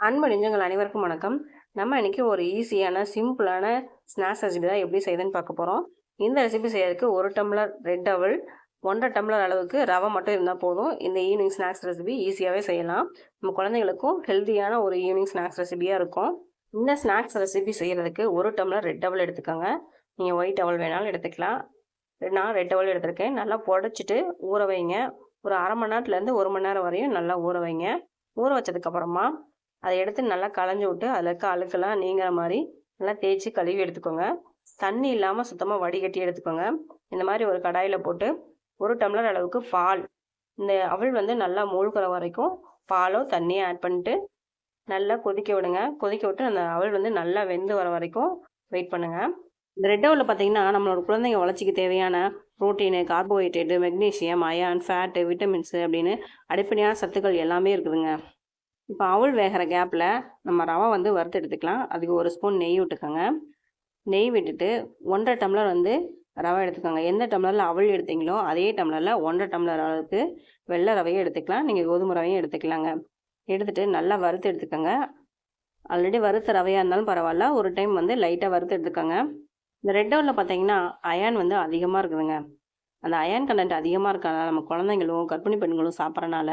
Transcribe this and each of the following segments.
அன்பு நெஞ்சங்கள் அனைவருக்கும் வணக்கம். நம்ம இன்றைக்கி ஒரு ஈஸியான சிம்பிளான ஸ்நாக்ஸ் ரெசிபி தான் எப்படி செய்யுதுன்னு பார்க்க போகிறோம் இந்த ரெசிபி செய்யறதுக்கு ஒரு டம்ளர் ரெட் டவல் ஒன்றரை டம்ளர் அளவுக்கு ரவை மட்டும் இருந்தால் போதும். இந்த ஈவினிங் ஸ்நாக்ஸ் ரெசிபி ஈஸியாகவே செய்யலாம். நம்ம குழந்தைங்களுக்கும் ஹெல்த்தியான ஒரு ஈவினிங் ஸ்நாக்ஸ் ரெசிபியாக இருக்கும். இந்த ஸ்நாக்ஸ் ரெசிபி செய்கிறதுக்கு ஒரு டம்ளர் ரெட் டவல் எடுத்துக்கோங்க. நீங்கள் ஒயிட் டவல் வேணாலும் எடுத்துக்கலாம். நான் ரெட் டவல் எடுத்திருக்கேன். நல்லா புடச்சிட்டு ஊற வைங்க. ஒரு அரை மணி நேரத்துலேருந்து ஒரு மணி நேரம் வரையும் நல்லா ஊற வைங்க. ஊற வச்சதுக்கப்புறமா அதை எடுத்து நல்லா களைஞ்சி விட்டு அதில் இருக்க அழுக்கெல்லாம் நீங்கிற மாதிரி நல்லா தேய்ச்சி கழுவி எடுத்துக்கோங்க. தண்ணி இல்லாமல் சுத்தமாக வடிகட்டி எடுத்துக்கோங்க. இந்த மாதிரி ஒரு கடாயில் போட்டு ஒரு டம்ளர் அளவுக்கு பால். இந்த அவள் வந்து நல்லா மூழ்கிற வரைக்கும் பாலோ தண்ணியை ஆட் பண்ணிட்டு நல்லா கொதிக்க விடுங்க. கொதிக்க விட்டு அந்த அவள் வந்து நல்லா வெந்து வர வரைக்கும் வெயிட் பண்ணுங்கள் இந்த ரெட் அவலில் பார்த்தீங்கன்னா நம்மளோட குழந்தைங்க வளர்ச்சிக்கு தேவையான protein carbohydrate magnesium iron fat vitamins அப்படின்னு அடிப்படையான சத்துக்கள் எல்லாமே இருக்குதுங்க. இப்போ அவள் வேகிற கேப்பில் நம்ம ரவை வந்து வறுத்து எடுத்துக்கலாம். அதுக்கு ஒரு ஸ்பூன் நெய் விட்டுக்கோங்க. நெய் விட்டுட்டு ஒன்றரை டம்ளர் வந்து ரவை எடுத்துக்கோங்க. எந்த டம்ளரில் அவள் எடுத்தீங்களோ அதே டம்ளரில் ஒன்றரை டம்ளர் அளவுக்கு வெள்ளை ரவையும் எடுத்துக்கலாம். நீங்கள் கோதுமை ரவையும் எடுத்துக்கலாங்க. எடுத்துகிட்டு நல்லா வறுத்து எடுத்துக்கோங்க. ஆல்ரெடி வறுத்த ரவையாக இருந்தாலும் பரவாயில்ல. ஒரு டைம் வந்து லைட்டாக வறுத்து எடுத்துக்கோங்க. இந்த ரெட் டவுனில் பார்த்தீங்கன்னா அயான் வந்து அதிகமாக இருக்குதுங்க. அந்த அயான் கண்டென்ட் அதிகமாக இருக்கனால நம்ம குழந்தைங்களும் கர்ப்பிணி பெண்களும் சாப்பிட்றனால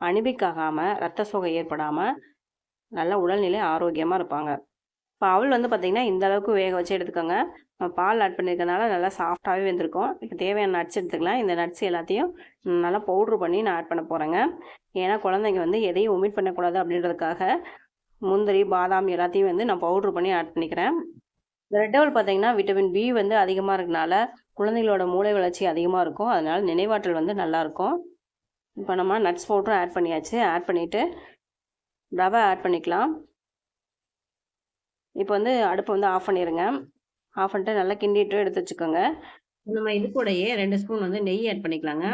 அணிபிக்காகாமல் ரத்த சோகை ஏற்படாமல் நல்ல உடல்நிலை ஆரோக்கியமாக இருப்பாங்க. இப்போ அவள் வந்து பார்த்திங்கன்னா இந்த அளவுக்கு வேக வச்சு எடுத்துக்கோங்க. பால் ஆட் பண்ணியிருக்கனால நல்லா சாஃப்டாகவே வந்திருக்கும். இப்போ தேவையான நட்ஸ் எடுத்துக்கலாம். இந்த நட்ஸ் எல்லாத்தையும் நல்லா பவுட்ரு பண்ணி நான் ஆட் பண்ண போகிறேங்க ஏன்னா குழந்தைங்க வந்து எதையும் ஒமிட் பண்ணக்கூடாது அப்படின்றதுக்காக முந்திரி பாதாம் எல்லாத்தையும் வந்து நான் பவுட்ரு பண்ணி ஆட் பண்ணிக்கிறேன். ரெட் டவல் பார்த்தீங்கன்னா விட்டமின் பி வந்து அதிகமாக இருக்கனால குழந்தைங்களோட மூளை வளர்ச்சி அதிகமாக இருக்கும். அதனால் நினைவாற்றல் வந்து நல்லாயிருக்கும் இப்போ நம்ம நட்ஸ் பவுடரும் ஆட் பண்ணியாச்சு. ஆட் பண்ணிவிட்டு ரவை ஆட் பண்ணிக்கலாம். இப்போ வந்து அடுப்பை வந்து ஆஃப் பண்ணிடுங்க ஆஃப் பண்ணிட்டு நல்லா கிண்டிட்டு எடுத்து வச்சுக்கோங்க. நம்ம இது கூடயே ரெண்டு ஸ்பூன் வந்து நெய் ஆட் பண்ணிக்கலாங்க.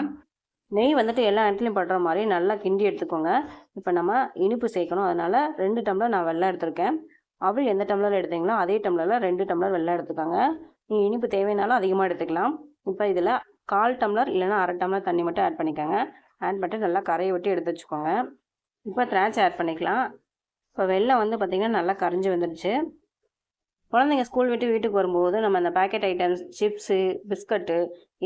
நெய் வந்துட்டு எல்லா இடத்துலையும் படுற மாதிரி நல்லா கிண்டி எடுத்துக்கோங்க. இப்போ நம்ம இனிப்பு சேர்க்கணும். அதனால் ரெண்டு டம்ளர் நான் வெள்ளம் எடுத்திருக்கேன். அவள் எந்த டம்ளர் எடுத்தீங்களோ அதே டம்ளரில் ரெண்டு டம்ளர் வெள்ளம் எடுத்துக்கோங்க. நீங்கள் இனிப்பு தேவைனாலும் அதிகமாக எடுத்துக்கலாம். இப்போ இதில் கால் டம்ளர் இல்லைனா அரை டம்ளர் தண்ணி மட்டும் ஆட் பண்ணிக்கோங்க. ஆட் பண்ணிட்டு நல்லா கரையை விட்டு எடுத்து வச்சுக்கோங்க. இப்போ திராட்சை ஆட் பண்ணிக்கலாம். இப்போ வெள்ளம் வந்து பார்த்திங்கன்னா நல்லா கரைஞ்சி வந்துடுச்சு குழந்தைங்க ஸ்கூல் விட்டு வீட்டுக்கு வரும்போது நம்ம அந்த பேக்கெட் ஐட்டம்ஸ் சிப்ஸு பிஸ்கட்டு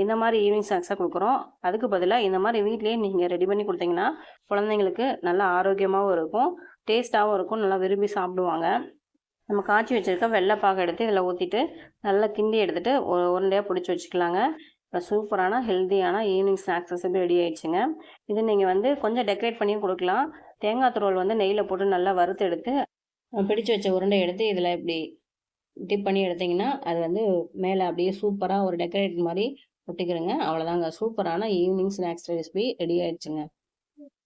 இந்த மாதிரி ஈவினிங் ஸ்நாக்ஸாக கொடுக்குறோம். அதுக்கு பதிலாக இந்த மாதிரி வீட்லேயே நீங்கள் ரெடி பண்ணி கொடுத்தீங்கன்னா குழந்தைங்களுக்கு நல்லா ஆரோக்கியமாகவும் இருக்கும் டேஸ்ட்டாகவும் இருக்கும் நல்லா விரும்பி சாப்பிடுவாங்க. நம்ம காய்ச்சி வச்சுருக்க வெள்ளைப்பாக எடுத்து இதில் ஊற்றிட்டு நல்லா கிண்டி எடுத்துகிட்டு ஒரு உருண்டையாக பிடிச்சி வச்சுக்கலாங்க. இப்போ சூப்பரான ஹெல்த்தியான ஈவினிங் ஸ்நாக்ஸ் ரெசிபி ரெடி ஆயிடுச்சுங்க. இது நீங்கள் வந்து கொஞ்சம் டெக்கரேட் பண்ணியும் கொடுக்கலாம். தேங்காய் துருவல் வந்து நெய்யில் போட்டு நல்லா வறுத்து எடுத்து பிடிச்சு வச்ச உருண்டை எடுத்து இதில் இப்படி டிப் பண்ணி எடுத்திங்கன்னா அது வந்து மேலே அப்படியே சூப்பராக ஒரு டெக்கரேட் மாதிரி ஒட்டிக்கிறேங்க அவ்வளோதாங்க. சூப்பரான ஈவினிங் ஸ்நாக்ஸ் ரெசிபி ரெடி ஆயிடுச்சுங்க.